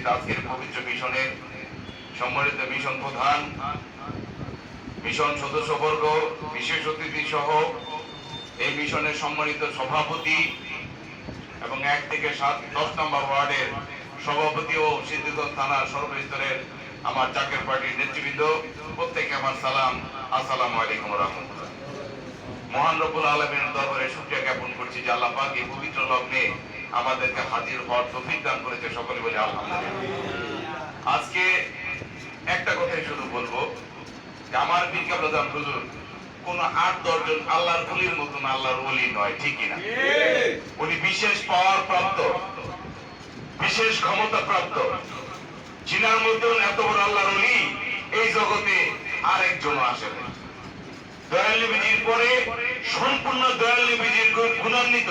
উপস্থিত আজকের পবিত্র মিশনের সম্মানিত মিশন প্রধান, মিশন সদস্যবর্গ, বিশেষ অতিথি সহ এই মিশনের সম্মানিত সভাপতি এবং এক থেকে সাত, দশ নম্বর ওয়ার্ডের সভাপতি ও সিদ্ধিগঞ্জ থানার সর্বস্তরের আমার চাকের পার্টির নেতৃবৃন্দ প্রত্যেকে আমার সালাম, আসসালামু আলাইকুম রহমতুল্লাহ। মহান রব্বুল আলমের দরবারে শুক্রিয়া জ্ঞাপন করছি যে আল্লাহ পাক এই পবিত্র লগ্নে আমাদেরকে হাজির হওয়ার তৌফিক দান করেছে সকলে বলে আলহামদুলিল্লাহ। আজকে একটা কথাই শুধু বলব আমার বিজ্ঞা প্রধান হুজুর কোন আট দশজন আল্লাহর অলির মতন আল্লাহর অলি নয় ঠিকই না উনি বিশেষ পাওয়ার প্রাপ্ত, বিশেষ ক্ষমতা প্রাপ্ত। জিনার মতন এত বড় আল্লাহর অলি এই জগতে আরেকজন আসে না। দয়াল নবীজির পরে সম্পূর্ণ দয়াল নবীজির গুণান্বিত।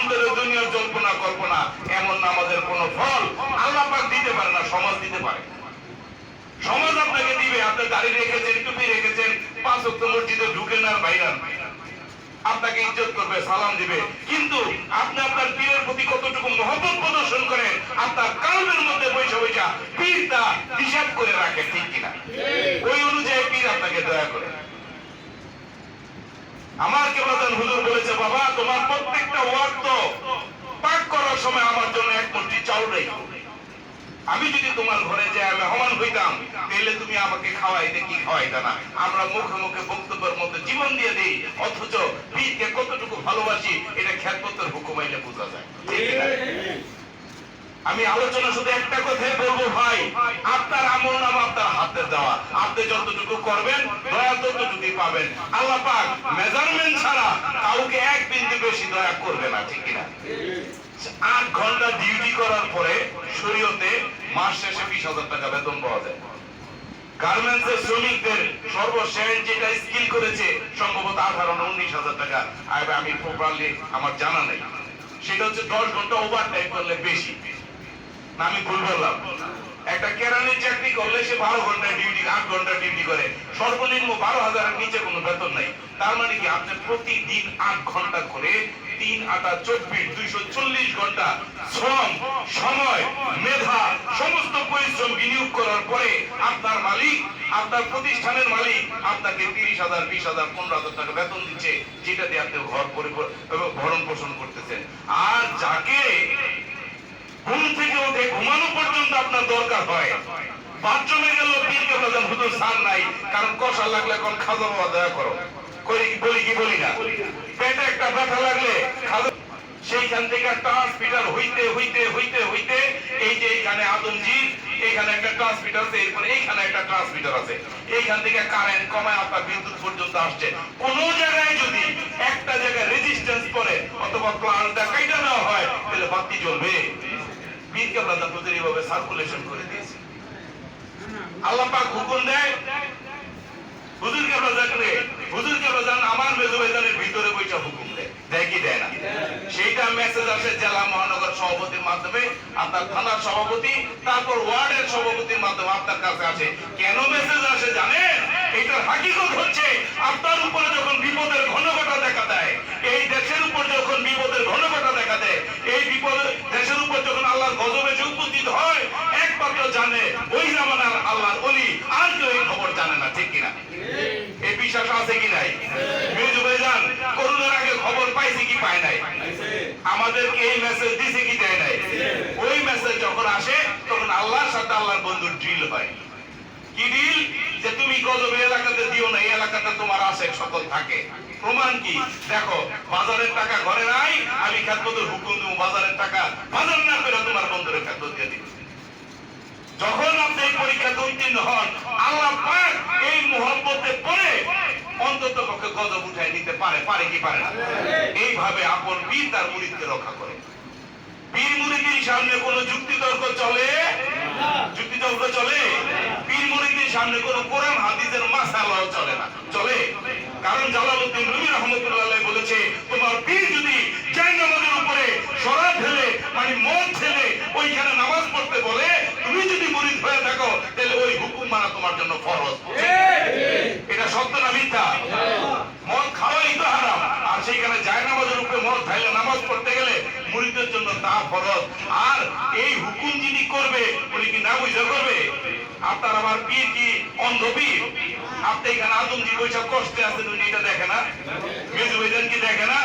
আর অন্তরে দুনিয়ার জল্পনা কল্পনা এমন নামাজের কোনো ফল আল্লাহ পাক দিতে পারে না সমাজ দিতে পারে। সমাজ আপনাকে দিবে আপনি দাড়ি রেখেছেন টুপি রেখেছেন পাঁচ ওয়াক্ত মসজিদে ঢুকেন আর বাইরান আপনাকে ইজ্জত করবে সালাম দিবে। কিন্তু আপনি আপনার পীরের প্রতি কতটুকু মহব্বত প্রদর্শন করেন আপনার কালবের মধ্যে বৈশা বৈশা পীর তা হিসাব করে রাখে ঠিক কিনা? ওই অনুযায়ী পীর আপনাকে দয়া করে। আমার কেবলাদান হুজুর বলেছে, বাবা, তোমার প্রত্যেকটা ওয়ার্ড তো পাক করার সময় আমার জন্য এক মুঠি চাউল রেখো আমি যদি তোমার ঘরে যাই মেহমান হইতাম তাহলে তুমি আমাকে খাওয়াইতে কি খাওয়াইতে না? আমরা মুখে মুখে বক্তব্যের মধ্যে জীবন দিয়ে দিই, অথচ পীরকে কতটুকু ভালোবাসি, এটা খ্যাতপত্রের হুকুম আইলে বোঝা যায়। ঠিক? আমি আলোচনা শুধু একটা কথাই বলব ভাই। আপনার আমল নাম আপনার হাতে দেওয়া। আপনি যতটুকু করবেন, দয়া ততটুকুই পাবেন। আল্লাহ পাক মেজারমেন্ট ছাড়া কাউকে এক বিন্দু বেশি দয়া করবে না, ঠিক কিনা? আট ঘণ্টা ডিউটি করার পরে শরীয়তে মাস শেষে বিশ হাজার টাকা বেতন পাওয়া যায়। গার্মেন্টসের শ্রমিকদের সর্বশেষ যেটা স্কিল করেছে, সম্ভবত আঠারো উনিশ হাজার টাকা। আমি প্রপারলি আমার জানা নেই। সেটা হচ্ছে দশ ঘণ্টা ওভার টাইম করলে বেশি। আমি ভুল বললাম। একটা কেরানির চাকরি করলে সে বারো ঘণ্টা ডিউটি আট ঘণ্টা ডিউটি করে। সর্বনিম্ন বারো হাজারের নিচে কোনো বেতন নাই। তার মানে কি? আপনি প্রতিদিন আট ঘণ্টা করে তিন আটা চব্বিশ, দুইশো চল্লিশ ঘণ্টা শ্রম, সময়, মেধা, সমস্ত পরিশ্রম বিনিয়োগ করার পরে আপনার মালিক, আপনার প্রতিষ্ঠানের মালিক আপনাকে তিরিশ হাজার, বিশ হাজার, পনেরো হাজার টাকা বেতন দিচ্ছে, যেটা দিয়ে আপনি ঘর ভরণ পোষণ করতেছেন। আর যাকে ঘুম থেকে আপনার দরকার হয়। বাথরুমে গেল পীরকে বলেন হুজুর সার নাই, কারণ কষা লাগলে কোন খাজা বাবা দয়া করো। করি কি বলি কি বলি না? পেটে একটা ব্যথা লাগলে খাজা সেইখান থেকে ট্রান্সমিটার হইতে হইতে হইতে হইতে এই যে এইখানে আদমজি এইখানে একটা ট্রান্সমিটার আছে, এরপরে এইখানে একটা ট্রান্সমিটার আছে। এইখান থেকে কারেন্ট কমায় আপনার বিদ্যুৎ পর্যন্ত আসছে। কোন জায়গায় যদি একটা জায়গায় রেজিস্ট্যান্স করে সার্কুলেশন করে দিয়েছে। আল্লাহ পাক হুকুম দেয় আমার মেজবাইজানের ভিতরে বইটা হুকুম দেয়। দেয় কি দেয় না? সেইটা মেসেজ আসে জেলা মহানগর সভাপতির মাধ্যমে, আপনার থানার সভাপতি, তারপর ওয়ার্ডের সভাপতির মাধ্যমে আপনার কাছে আসে। কেন মেসেজ আসে জানেন? এটার হাকিকত হচ্ছে আপনার উপরে যখন বিপদের ঘনঘটা দেখা দেয় এই দেশের উপর যখন বিপদের ঘনঘটা দেখা দেয় এই বিপদ দেশের উপর যখন আল্লাহর গজব এসে উপস্থিত হয় একমাত্র জানে ওই জামানার আল্লাহর অলি আর কেউ এই খবর জানে না ঠিক কিনা? এই বিশ্বাস আছে কি নাই? মির্জু ভাইজান করোনার আগে খবর পাইছে কি পায় নাই? আমাদেরকে এই মেসেজ দিছে কি দেয় নাই? ওই মেসেজ যখন আসে তখন আল্লাহর সাথে আল্লাহর বন্ধুর ড্রিল হয়। কি ডিল যে তুমি গজব এলাকাতে দিও না এই এলাকাতে তোমার আসে সকল থাকে। প্রমাণ কি? দেখো বাজারের টাকা ঘরে নাই আমি খাদ্যদের হুকুম দেবো বাজারের টাকা বাজার না করে তোমার বন্ধুরে খাদ্য দিয়ে দিব যখন আপনি এই উত্তীর্ণ হন। আল্লাহ পাক এই মোহব্বতে পড়ে অন্তত পক্ষে গজব উঠায় নিতে পারে পারে কি পারে না? এইভাবে আপন বীর তার মুরিদকে রক্ষা করে। পীর মুরিদির সামনে কোনো যুক্তি তর্ক চলে? যুক্তি তর্ক চলে? পীর মুরিদ সামনে কোনো কোরআন, হাদিসের মাসালাও চলে না। চলে? কারণ জালালউদ্দিন রুমি রহমতুল্লাহ বলেছে, তোমার পীর যদি জাই নামাজের উপরে সরা ঢেলে মানে মদ ঢেলে ওইখানে নামাজ পড়তে বলে তুমি যদি মুরিদ হয়ে থাকো তাহলে ওই হুকুম মানা তোমার জন্য ফরজ। এটা সত্য না মিথ্যা? মদ খাওয়াই তো হারাম। আর সেইখানে যায় নামাজের উপরে মদ খাইলে নামাজ পড়তে গেলে মুরিদের জন্য তা ফরজ। আর এই হুকুম যিনি করবে উনি কি না বুঝে করবে? আপনার আমার পীর কি অন্ধ পীর আপনি এখানে আদমজি বৈশাখ কষ্টে আছেন উনি এটা দেখে না? মেজু কি দেখে না?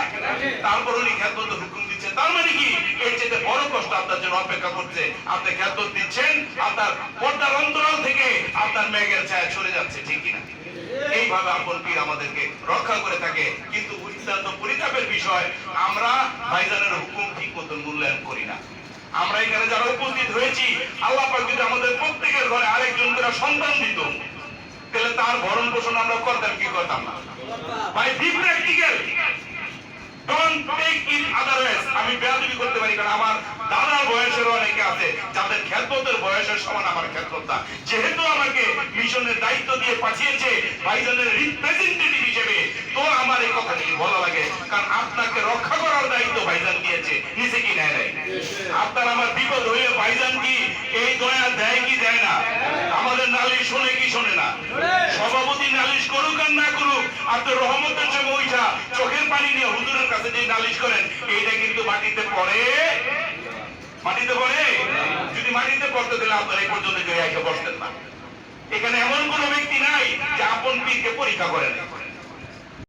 তারপর উনি খ্যাতমত হুকুম তার মানে কি? এর চেয়ে বড় কষ্ট আপনার জন্য অপেক্ষা করছে। আপনি খ্যাতমত দিচ্ছেন, আপনার পর্দার অন্তরাল থেকে আপনার মেঘের ছায়া সরে যাচ্ছে, ঠিক কিনা? এইভাবে আপন পীর আমাদেরকে রক্ষা করে থাকে। কিন্তু অত্যন্ত পরিতাপের বিষয়, আমরা ভাইজানের হুকুম ঠিক মতন মূল্যায়ন করি না। আমরা এখানে যারা উপস্থিত হয়েছি, আল্লাহ পাক যদি আমাদের প্রত্যেকের ঘরে আরেকজন করে সন্তান দিত, তাহলে তার ভরণ পোষণ আমরা করতাম কি করতাম না? ভাই বি প্র্যাকটিক্যাল কারণ আপনাকে রক্ষা করার দায়িত্ব ভাইজান দিয়েছে, নিচে কি নেয় নাই? আপনার আমার বিপদ হইলে ভাইজান কি, এই দয়া দেয় কি দেয় না? আমাদের নালিশ শোনে কি শোনে না? সভাপতি নালিশ করুক আর না করুক আপনার রহমতের সঙ্গে ওইটা চোখের পানি নিয়ে হুজুরের কাছে যে নালিশ করেন, এইটা কিন্তু মাটিতে পড়ে। মাটিতে পড়ে? যদি মাটিতে পড়তে দিলে আপনার এই পর্যন্ত কেউ এসে বসতেন না। এখানে এমন কোন ব্যক্তি নাই যে আপন পীরকে পরীক্ষা করেন।